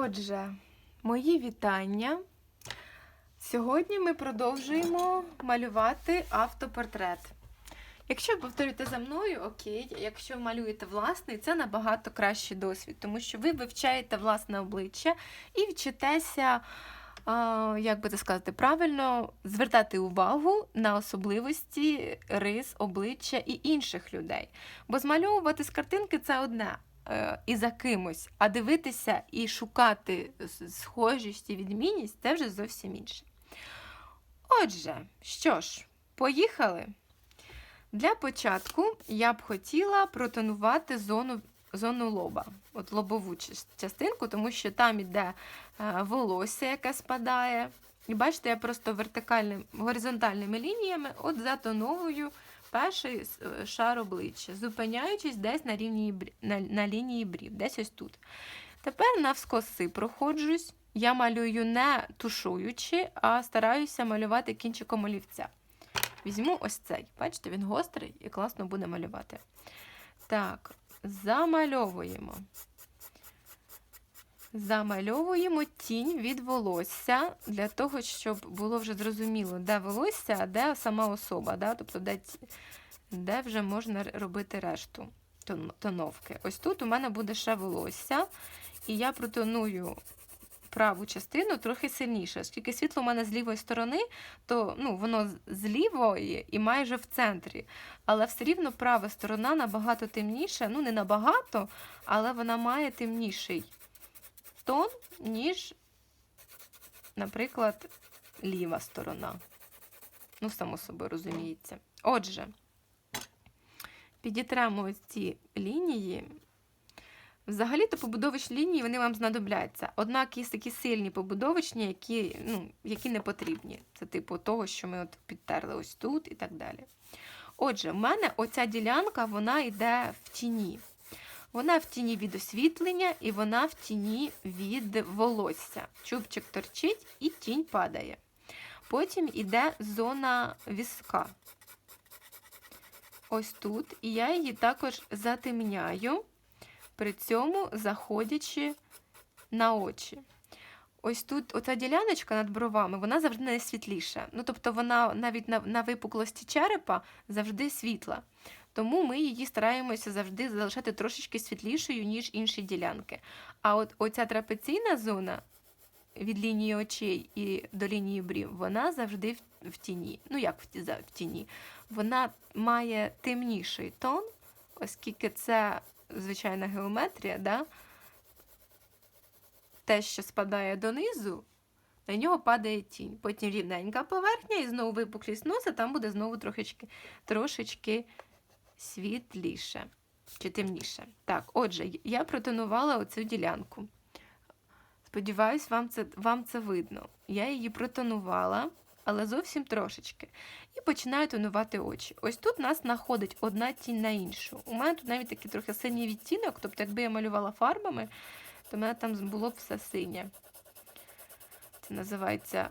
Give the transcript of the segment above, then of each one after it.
Отже, мої вітання. Сьогодні ми продовжуємо малювати автопортрет. Якщо повторюєте за мною, окей, якщо малюєте власний, це набагато кращий досвід, тому що ви вивчаєте власне обличчя і вчитеся, як би це сказати, правильно звертати увагу на особливості рис обличчя і інших людей. Бо змальовувати з картинки це одне і за кимось, а дивитися і шукати схожість і відмінність це вже зовсім інше. Отже, що ж, поїхали. Для початку я б хотіла протонувати зону, зону лоба, от лобову частинку, тому що там іде е, волосся, яке спадає. І бачите, я просто вертикальним, горизонтальними лініями от затоновую перший е, шар обличчя, зупиняючись десь на, рівні, на, на лінії брів, десь ось тут. Тепер навскоси проходжусь. Я малюю не тушуючи, а стараюся малювати кінчиком олівця. Візьму ось цей. Бачите, він гострий і класно буде малювати. Так, замальовуємо. Замальовуємо тінь від волосся для того, щоб було вже зрозуміло, де волосся, а де сама особа, да? тобто де, де вже можна робити решту тоновки. Ось тут у мене буде ще волосся, і я протоную праву частину трохи сильніше. Оскільки світло у мене з лівої сторони, то ну, воно з- лівої і майже в центрі. Але все рівно права сторона набагато темніша, ну не набагато, але вона має темніший тон, ніж, наприклад, ліва сторона. Ну, само собою розуміється. Отже, підітремо ось ці лінії. Взагалі-то побудовичні лінії вони вам знадобляться. Однак є такі сильні побудовичні, які, ну, які не потрібні. Це типу того, що ми от підтерли ось тут і так далі. Отже, в мене оця ділянка вона йде в тіні. Вона в тіні від освітлення і вона в тіні від волосся. Чубчик торчить і тінь падає. Потім йде зона візка. Ось тут. І я її також затемняю, при цьому заходячи на очі. Ось тут оця діляночка над бровами, вона завжди найсвітліша. Ну, тобто вона навіть на, на випуклості черепа завжди світла. Тому ми її стараємося завжди залишати трошечки світлішою, ніж інші ділянки. А от оця трапеційна зона від лінії очей і до лінії брів, вона завжди в, тіні. Ну, як в тіні? Вона має темніший тон, оскільки це звичайна геометрія, да? те, що спадає донизу, на нього падає тінь. Потім рівненька поверхня і знову випуклість носа, там буде знову трошечки, трошечки світліше чи темніше. Так, отже, я протонувала оцю ділянку. Сподіваюсь, вам це, вам це видно. Я її протонувала, але зовсім трошечки. І починаю тонувати очі. Ось тут нас знаходить одна тінь на іншу. У мене тут навіть такий трохи синій відтінок, тобто, якби я малювала фарбами, то в мене там було б все синє. Це називається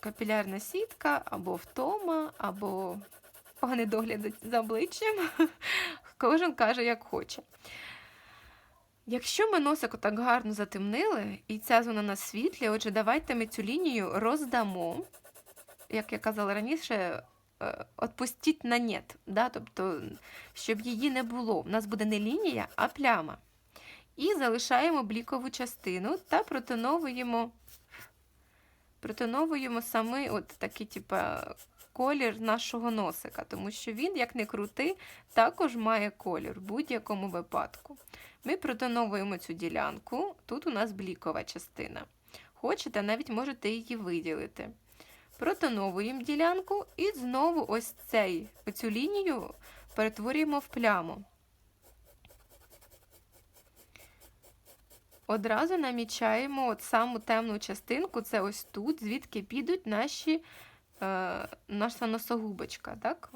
капілярна сітка, або втома, або поганий догляд за обличчям. Кожен каже, як хоче. Якщо ми носик отак гарно затемнили, і ця зона на світлі, отже, давайте ми цю лінію роздамо. Як я казала раніше, е, отпустіть на нет, да? тобто, щоб її не було. У нас буде не лінія, а пляма. І залишаємо блікову частину та протоновуємо, протоновуємо саме от такий, типа, колір нашого носика, тому що він, як не крути, також має колір в будь-якому випадку. Ми протоновуємо цю ділянку, тут у нас блікова частина. Хочете, навіть можете її виділити. Протоновуємо ділянку і знову ось цей, оцю лінію перетворюємо в пляму. Одразу намічаємо от саму темну частинку, це ось тут, звідки підуть наші, е, наша носогубочка, так?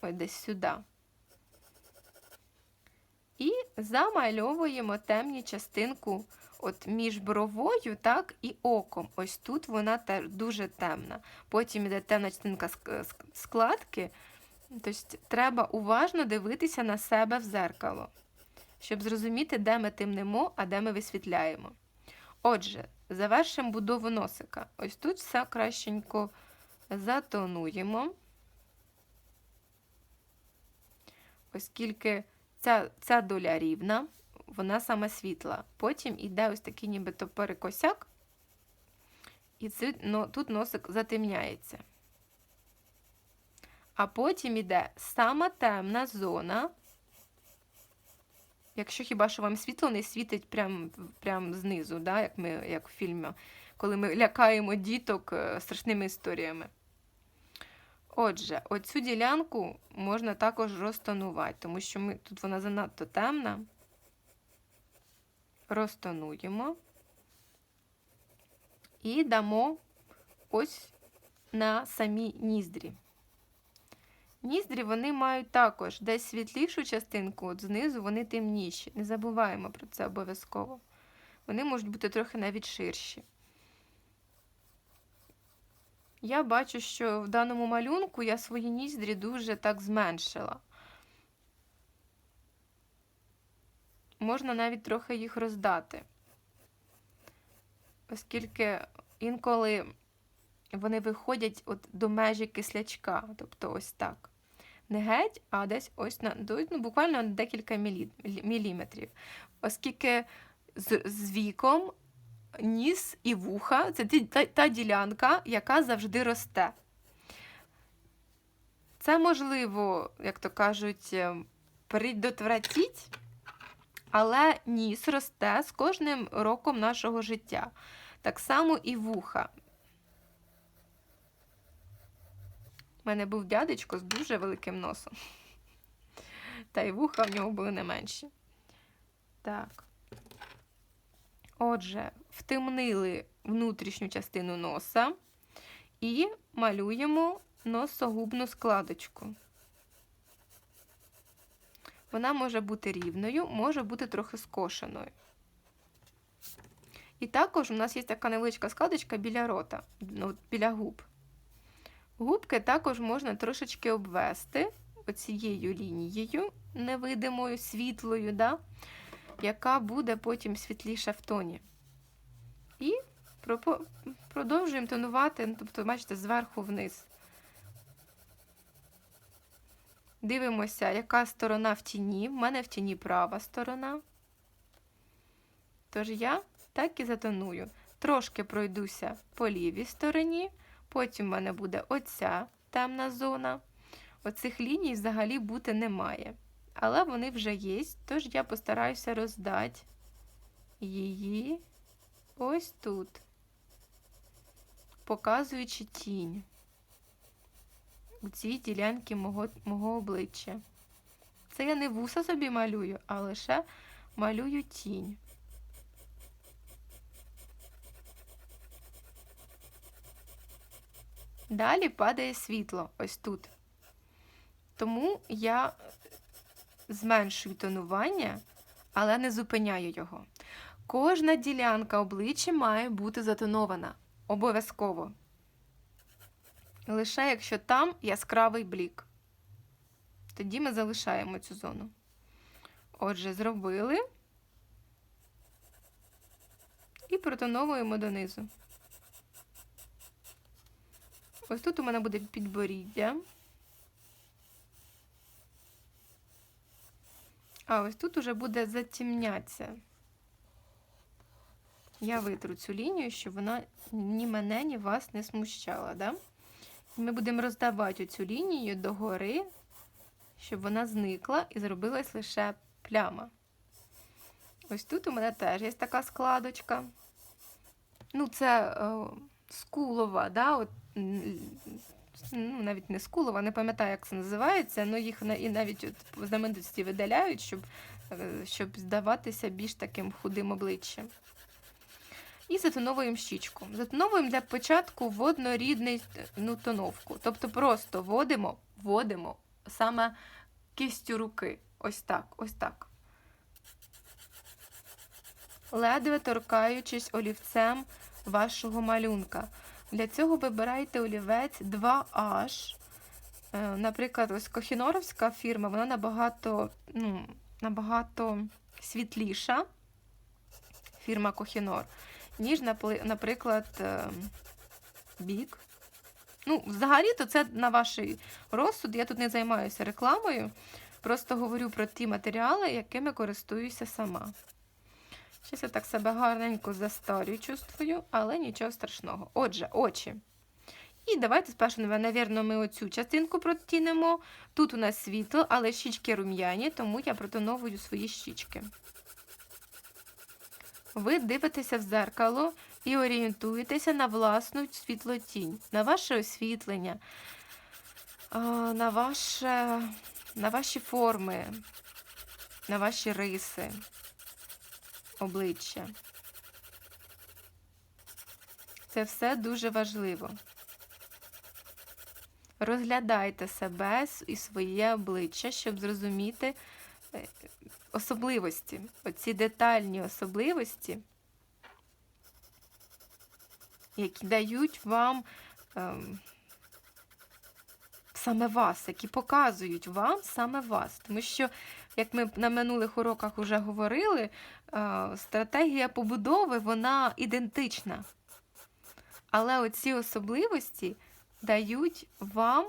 Ось десь сюди. І замальовуємо темні частинку от між бровою, так, і оком. Ось тут вона дуже темна. Потім йде темна частинка ск- ск- складки. Тобто треба уважно дивитися на себе в зеркало, щоб зрозуміти, де ми темнимо, а де ми висвітляємо. Отже, завершимо будову носика. Ось тут все кращенько затонуємо, оскільки ця, ця доля рівна, вона саме світла. Потім йде ось такий нібито перекосяк, і це, ну, тут носик затемняється. А потім іде сама темна зона. Якщо хіба що вам світло не світить прямо прям знизу, да, як ми, як в фільмі, коли ми лякаємо діток е, страшними історіями. Отже, оцю ділянку можна також розтонувати, тому що ми, тут вона занадто темна. Розтонуємо і дамо ось на самі ніздрі. Ніздрі вони мають також десь світлішу частинку, от знизу вони темніші. Не забуваємо про це обов'язково. Вони можуть бути трохи навіть ширші. Я бачу, що в даному малюнку я свої ніздрі дуже так зменшила. Можна навіть трохи їх роздати, оскільки інколи вони виходять от до межі кислячка, тобто ось так. Не геть, а десь ось на ну, буквально декілька мілі, міліметрів. Оскільки з, з віком ніс і вуха це та, ділянка, яка завжди росте. Це можливо, як то кажуть, е, предотвратіть, але ніс росте з кожним роком нашого життя. Так само і вуха. У мене був дядечко з дуже великим носом. Та й вуха в нього були не менші. Так. Отже, втемнили внутрішню частину носа і малюємо носогубну складочку. Вона може бути рівною, може бути трохи скошеною. І також у нас є така невеличка складочка біля рота, ну, біля губ. Губки також можна трошечки обвести оцією лінією невидимою, світлою, да? яка буде потім світліша в тоні. І продовжуємо тонувати, ну, тобто, бачите, зверху вниз. Дивимося, яка сторона в тіні. В мене в тіні права сторона. Тож я так і затоную. Трошки пройдуся по лівій стороні. Потім в мене буде оця темна зона. Оцих ліній взагалі бути немає. Але вони вже є, тож я постараюся роздати її ось тут, показуючи тінь у цій ділянці мого, мого обличчя. Це я не вуса собі малюю, а лише малюю тінь. Далі падає світло ось тут. Тому я зменшую тонування, але не зупиняю його. Кожна ділянка обличчя має бути затонована. Обов'язково. Лише якщо там яскравий блік. Тоді ми залишаємо цю зону. Отже, зробили і протоновуємо донизу. Ось тут у мене буде підборіддя. А ось тут уже буде затімнятися. Я витру цю лінію, щоб вона ні мене, ні вас не смущала. Да? Ми будемо роздавати цю лінію догори, щоб вона зникла і зробилась лише пляма. Ось тут у мене теж є така складочка. Ну, це е, скулова, да? От ну, навіть не скулова, не пам'ятаю, як це називається, але їх і навіть от в знаменитості видаляють, щоб е, щоб здаватися більш таким худим обличчям. І затоновуємо щічку. Затоновуємо для початку воднорідну ну, тоновку. Тобто просто водимо, водимо саме кистю руки. Ось так, ось так. Ледве торкаючись олівцем вашого малюнка. Для цього вибирайте олівець 2H. Е, наприклад, ось Кохіноровська фірма, вона набагато ну, набагато світліша фірма Кохінор. Ніж, наприклад, е, бік. Ну, взагалі-то це на ваш розсуд. Я тут не займаюся рекламою. Просто говорю про ті матеріали, якими користуюся сама. Щось я так себе гарненько застарю чувствую, але нічого страшного. Отже, очі. І давайте спершу, навірно, ми оцю частинку протінемо. Тут у нас світло, але щічки рум'яні, тому я протоновую свої щічки. Ви дивитеся в зеркало і орієнтуєтеся на власну світлотінь, на ваше освітлення, на, ваше, на ваші форми, на ваші риси, обличчя. Це все дуже важливо. Розглядайте себе і своє обличчя, щоб зрозуміти е, особливості, оці детальні особливості, які дають вам ем, саме вас, які показують вам саме вас. Тому що, як ми на минулих уроках вже говорили, е, стратегія побудови вона ідентична. Але оці особливості дають вам,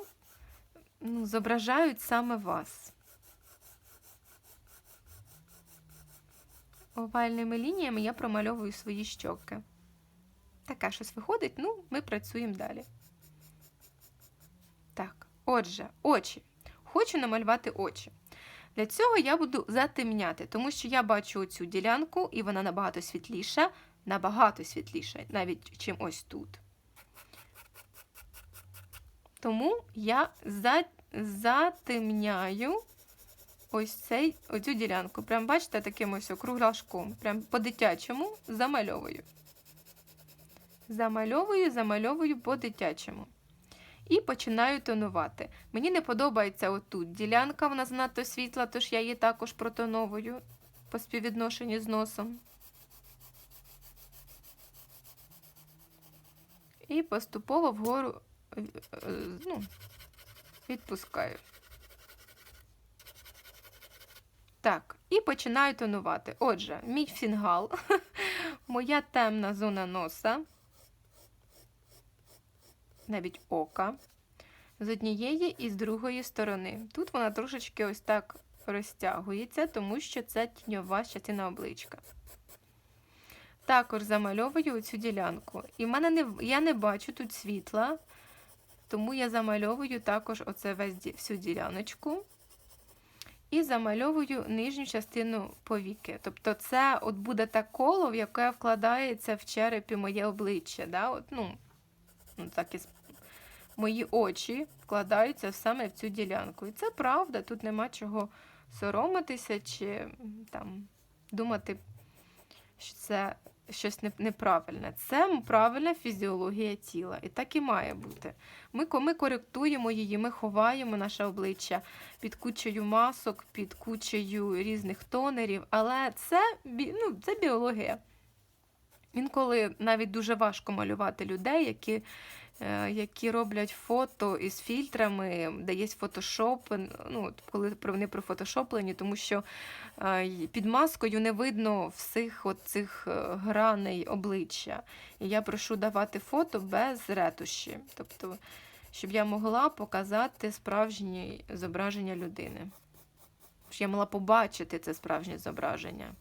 ну, зображають саме вас. Овальними лініями я промальовую свої щоки. Таке щось виходить, ну, ми працюємо далі. Так, отже, очі. Хочу намалювати очі. Для цього я буду затемняти, тому що я бачу оцю ділянку, і вона набагато світліша, набагато світліша, навіть чим ось тут. Тому я за, затемняю ось цей, оцю ділянку. Прям бачите, таким ось округляшком. Прям по-дитячому замальовую. Замальовую, замальовую по-дитячому. І починаю тонувати. Мені не подобається отут ділянка, вона занадто світла, тож я її також протоновую по співвідношенню з носом. І поступово вгору е, е, ну, відпускаю. Так, і починаю тонувати. Отже, мій фінгал, моя темна зона носа, навіть ока, з однієї і з другої сторони. Тут вона трошечки ось так розтягується, тому що це тіньова частина обличка. Також замальовую цю ділянку. І мене не, я не бачу тут світла, тому я замальовую також оце весь, всю діляночку. І замальовую нижню частину повіки. Тобто це от буде те коло, в яке вкладається в черепі моє обличчя. Да? От, ну, ну, так і мої очі вкладаються саме в цю ділянку. І це правда, тут нема чого соромитися чи там, думати, що це щось неправильне. Це правильна фізіологія тіла. І так і має бути. Ми, ми коректуємо її, ми ховаємо наше обличчя під кучею масок, під кучею різних тонерів, але це, ну, це біологія. Інколи навіть дуже важко малювати людей, які, які роблять фото із фільтрами, де є фотошоп, ну, коли вони профотошоплені, тому що е, під маскою не видно всіх от цих е, граней обличчя. І я прошу давати фото без ретуші, тобто, щоб я могла показати справжнє зображення людини. Щоб я могла побачити це справжнє зображення.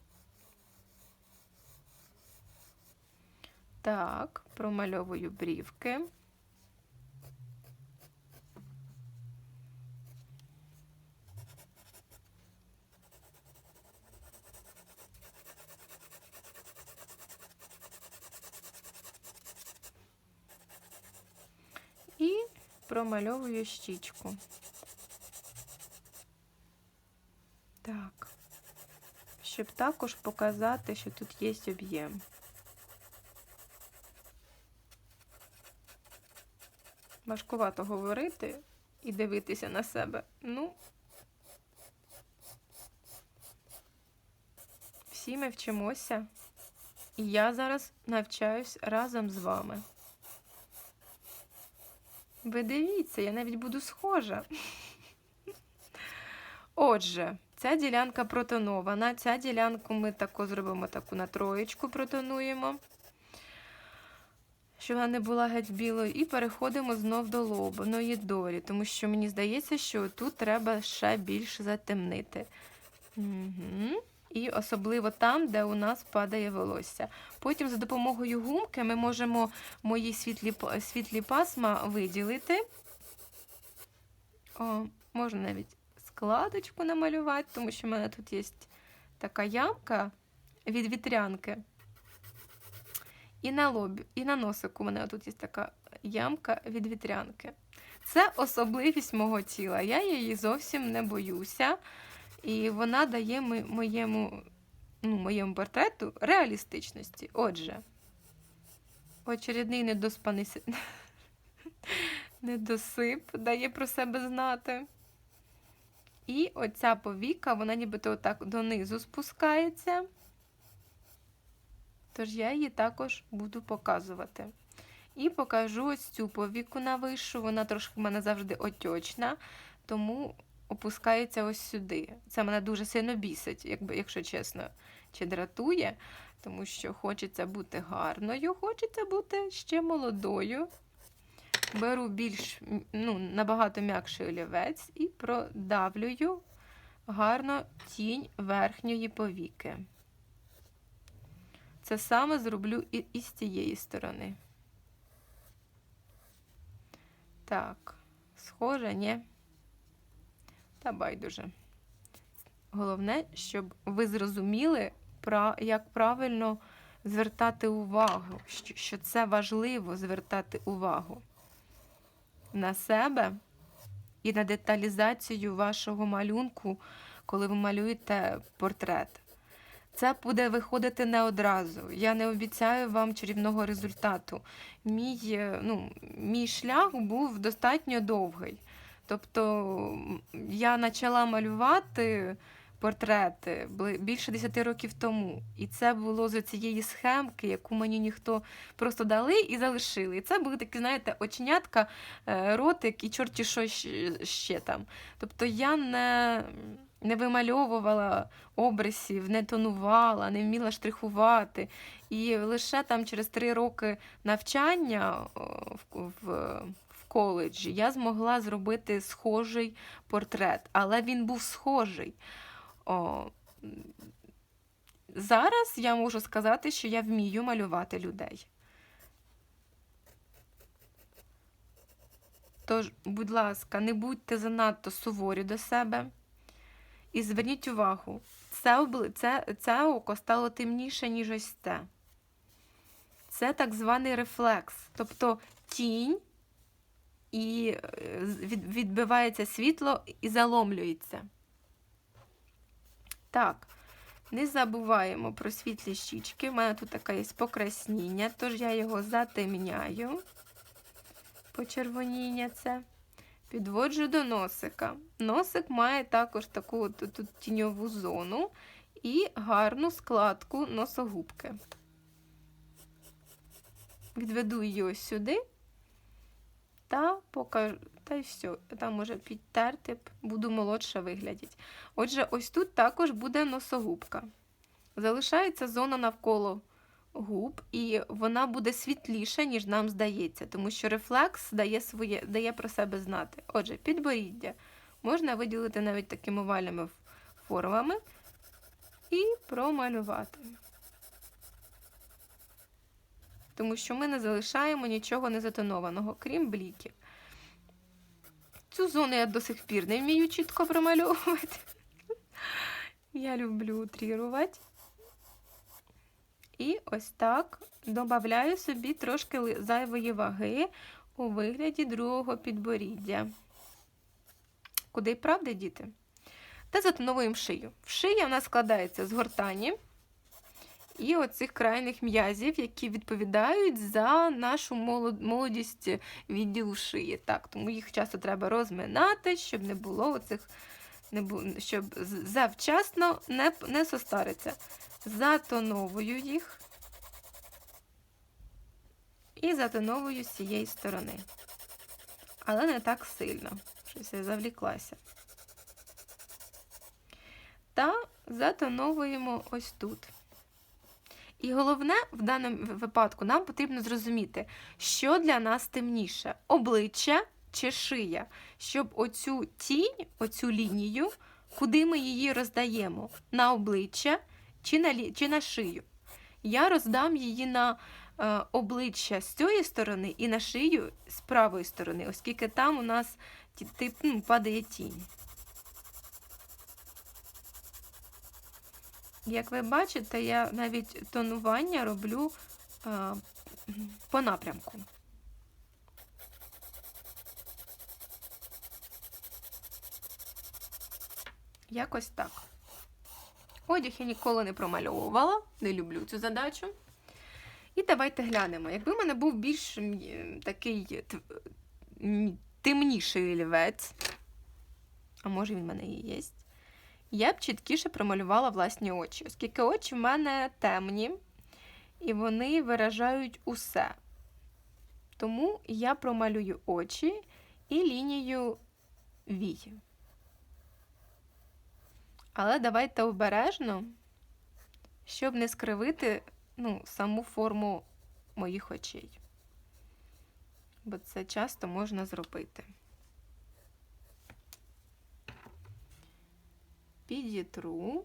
Так, промальовую брівки. І промальовую щічку. Так. Щоб також показати, що тут є об'єм. Важкувато говорити і дивитися на себе. Ну, всі ми вчимося, і я зараз навчаюсь разом з вами. Ви дивіться, я навіть буду схожа. Отже, ця ділянка протонована. Ця ділянку ми тако зробимо таку на троєчку, протонуємо. щоб вона не була геть білою. І переходимо знов до лобаної долі, тому що мені здається, що тут треба ще більше затемнити. Угу. І особливо там, де у нас падає волосся. Потім за допомогою гумки ми можемо мої світлі, світлі пасма виділити. О, можна навіть складочку намалювати, тому що в мене тут є така ямка від вітрянки. І на лобі, і на носику у мене тут є така ямка від вітрянки. Це особливість мого тіла. Я її зовсім не боюся. І вона дає моєму, ну, моєму портрету реалістичності. Отже, очередний недоспаний недосип дає про себе знати. І оця повіка, вона нібито отак донизу спускається. Тож я її також буду показувати. І покажу ось цю повіку на вишу. Вона трошки в мене завжди отьочна, тому опускається ось сюди. Це мене дуже сильно бісить, якби, якщо чесно, чи дратує, тому що хочеться бути гарною, хочеться бути ще молодою. Беру більш, ну, набагато м'якший олівець і продавлюю гарно тінь верхньої повіки. Це саме зроблю і, і з цієї сторони. Так, схоже, ні. Та байдуже. Головне, щоб ви зрозуміли, як правильно звертати увагу, що, це важливо звертати увагу на себе і на деталізацію вашого малюнку, коли ви малюєте портрет. Це буде виходити не одразу. Я не обіцяю вам чарівного результату. Мій, е, ну, мій шлях був достатньо довгий. Тобто я почала малювати портрети більше 10 років тому. І це було з цієї схемки, яку мені ніхто просто дали і залишили. І це були такі, знаєте, оченятка, е, ротик і чорті що ще там. Тобто я не, не вимальовувала обрисів, не тонувала, не вміла штрихувати. І лише там через три роки навчання в, коледжі я змогла зробити схожий портрет, але він був схожий. О, зараз я можу сказати, що я вмію малювати людей. Тож, будь ласка, не будьте занадто суворі до себе. І зверніть увагу, це, це, це око стало темніше, ніж ось це. Це так званий рефлекс. Тобто тінь і е, відбивається світло і заломлюється. Так, не забуваємо про світлі щічки. У мене тут таке є покрасніння, тож я його затемняю. Почервоніння це. Підводжу до носика. Носик має також таку от тут тіньову зону і гарну складку носогубки. Відведу її ось сюди та покажу. Та й все, там може підтерти, буду молодша виглядіть. Отже, ось тут також буде носогубка. Залишається зона навколо губ, і вона буде світліша, ніж нам здається, тому що рефлекс дає, своє, дає про себе знати. Отже, підборіддя можна виділити навіть такими овальними формами і промалювати. Тому що ми не залишаємо нічого незатонованого, крім бліків. Цю зону я до сих пір не вмію чітко промальовувати. Я люблю утрірувати. І ось так додаю собі трошки зайвої ваги у вигляді другого підборіддя. Куди й правда, діти? Та затоновуємо шию. Шия в нас складається з гортані і оцих крайних м'язів, які відповідають за нашу молодість відділу шиї. Так, тому їх часто треба розминати, щоб не було оцих, не бу... щоб завчасно не, не состариться. Затоновую їх і затоновую з цієї сторони. Але не так сильно. Щось я завліклася. Та затоновуємо ось тут. І головне в даному випадку нам потрібно зрозуміти, що для нас темніше обличчя чи шия, щоб оцю тінь, оцю лінію, куди ми її роздаємо? На обличчя чи на, лі- чи на шию. Я роздам її на е, обличчя з цієї сторони і на шию з правої сторони, оскільки там у нас тип, ну, падає тінь. Як ви бачите, я навіть тонування роблю е, по напрямку. Якось так. Одяг я ніколи не промальовувала, не люблю цю задачу. І давайте глянемо. Якби в мене був більш е, такий темніший олівець, а може він в мене і є, я б чіткіше промалювала власні очі, оскільки очі в мене темні, і вони виражають усе. Тому я промалюю очі і лінію вій. Але давайте обережно, щоб не скривити ну, саму форму моїх очей. Бо це часто можна зробити. Підітру,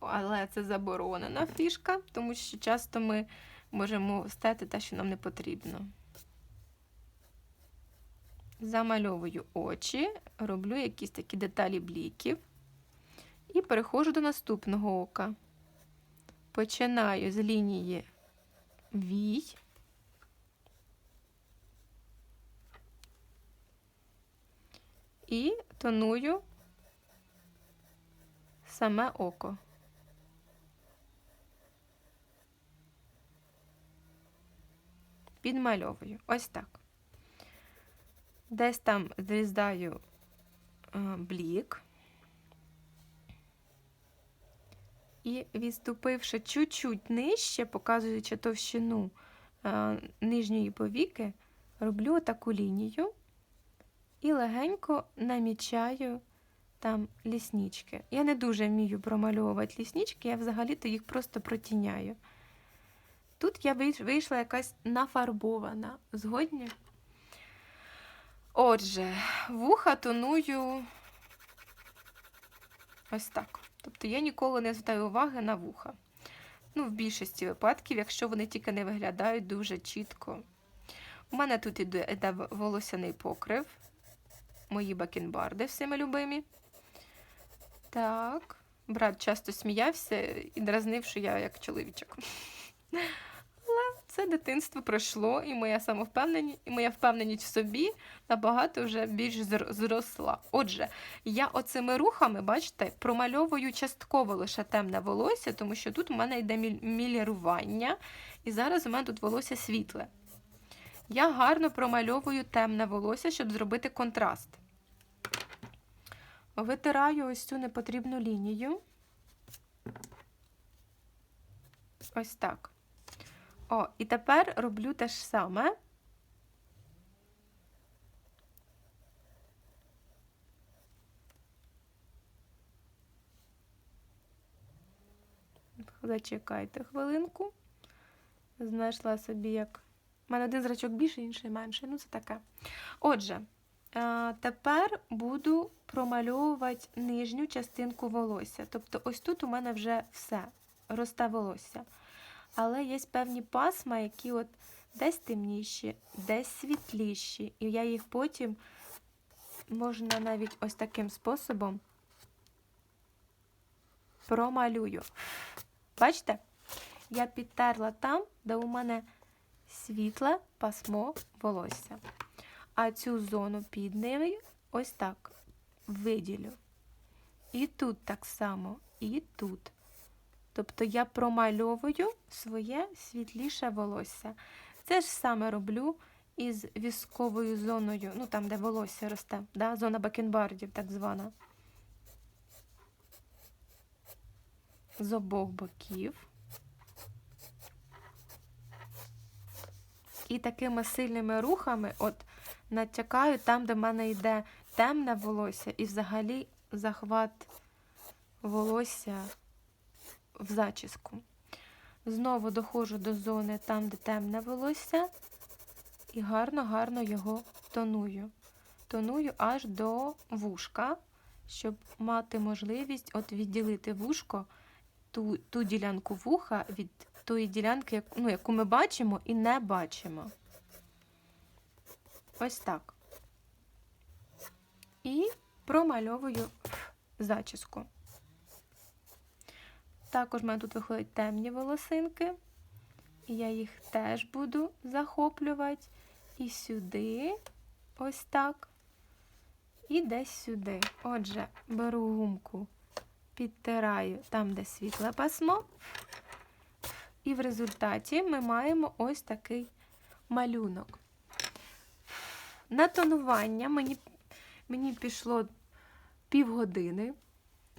але це заборонена фішка, тому що часто ми можемо стати те, що нам не потрібно. Замальовую очі, роблю якісь такі деталі бліків. І переходжу до наступного ока. Починаю з лінії вій. І тоную саме око. Підмальовую. Ось так. Десь там зрізаю е, блік. І відступивши чуть-чуть нижче, показуючи товщину е, нижньої повіки, роблю таку лінію і легенько намічаю там ліснички. Я не дуже вмію промальовувати ліснички, я взагалі-то їх просто протіняю. Тут я вийшла якась нафарбована. Згодні? Отже, вуха тоную ось так. Тобто я ніколи не звертаю уваги на вуха. Ну, в більшості випадків, якщо вони тільки не виглядають дуже чітко. У мене тут іде волосяний покрив. Мої бакенбарди всіми любимі. Так. Брат часто сміявся і дразнив, що я як чоловічок. Але це дитинство пройшло, і моя самовпевненість, і моя впевненість в собі набагато вже більш зросла. Отже, я оцими рухами, бачите, промальовую частково лише темне волосся, тому що тут у мене йде мілірування, і зараз у мене тут волосся світле. Я гарно промальовую темне волосся, щоб зробити контраст. Витираю ось цю непотрібну лінію. Ось так. О, і тепер роблю те ж саме. Зачекайте хвилинку. Знайшла собі як. У мене один зрачок більший, інший менший. Ну, це таке. Отже, тепер буду промальовувати нижню частинку волосся. Тобто, ось тут у мене вже все росте волосся. Але є певні пасма, які от десь темніші, десь світліші. І я їх потім можна навіть ось таким способом промалюю. Бачите? Я підтерла там, де у мене світле пасмо волосся. А цю зону під ними ось так виділю. І тут так само, і тут. Тобто я промальовую своє світліше волосся. Це ж саме роблю із вісковою зоною, ну там, де волосся росте, да? зона бакенбардів, так звана. З обох боків. І такими сильними рухами от натякаю там, де в мене йде темне волосся, і взагалі захват волосся в зачіску. Знову доходжу до зони там, де темне волосся, і гарно-гарно його тоную. Тоную аж до вушка, щоб мати можливість от відділити вушко, ту, ту ділянку вуха від тої ділянки, ну, яку ми бачимо і не бачимо. Ось так. І промальовую зачіску. Також в мене тут виходять темні волосинки. І я їх теж буду захоплювати. І сюди, ось так. І десь сюди. Отже, беру гумку, підтираю там, де світле пасмо. І в результаті ми маємо ось такий малюнок. На тонування мені, мені пішло півгодини,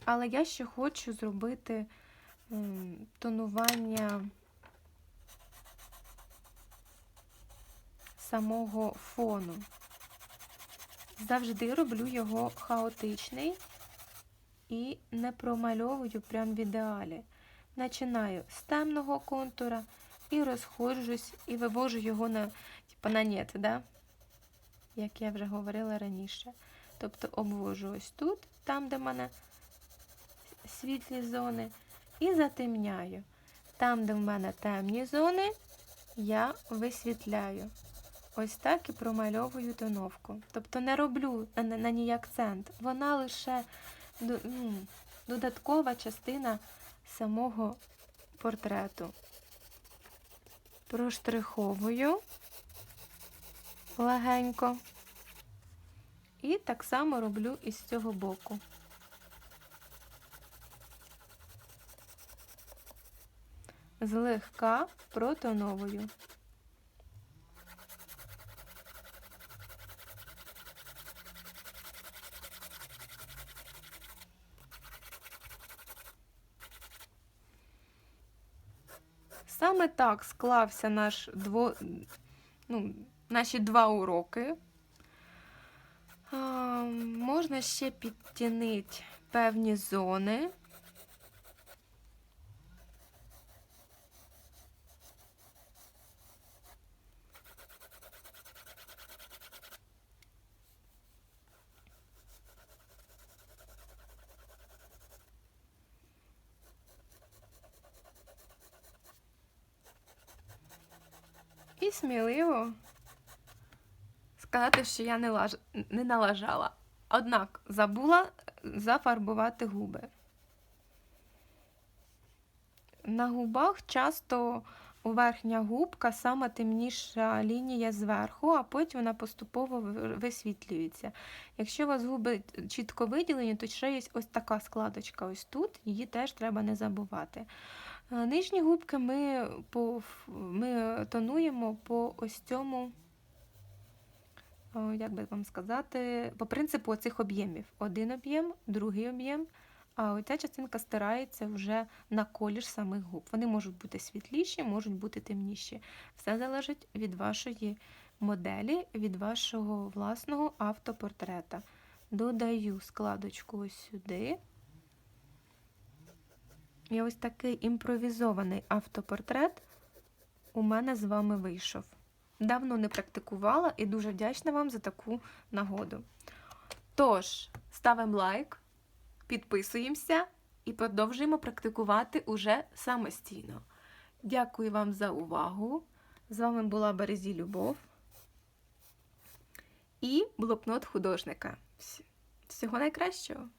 але я ще хочу зробити тонування самого фону. Завжди роблю його хаотичний і не промальовую прям в ідеалі. Починаю з темного контура і розходжусь, і вивожу його на, типу, на нет, да? Як я вже говорила раніше. Тобто обвожу ось тут, там, де в мене світлі зони, і затемняю. Там, де в мене темні зони, я висвітляю. Ось так і промальовую тоновку. Тобто не роблю на, на, на ній акцент. Вона лише ну, додаткова частина самого портрету. Проштриховую легенько. І так само роблю і з цього боку. Злегка протоновую. Саме так склався наш дво... ну, наші два уроки. А, можна ще підтянити певні зони. Сміливо сказати, що я не, лаж... не налажала. Однак забула зафарбувати губи. На губах часто верхня губка сама темніша лінія зверху, а потім вона поступово висвітлюється. Якщо у вас губи чітко виділені, то ще є ось така складочка ось тут, її теж треба не забувати. Е, Нижні губки ми, по, ми тонуємо по ось цьому, як би вам сказати, по принципу цих об'ємів. Один об'єм, другий об'єм, а оця частинка стирається вже на колір самих губ. Вони можуть бути світліші, можуть бути темніші. Все залежить від вашої моделі, від вашого власного автопортрета. Додаю складочку ось сюди. І ось такий імпровізований автопортрет у мене з вами вийшов. Давно не практикувала і дуже вдячна вам за таку нагоду. Тож, ставимо лайк, підписуємося і продовжуємо практикувати уже самостійно. Дякую вам за увагу. З вами була Березі Любов і блокнот художника. Всього найкращого!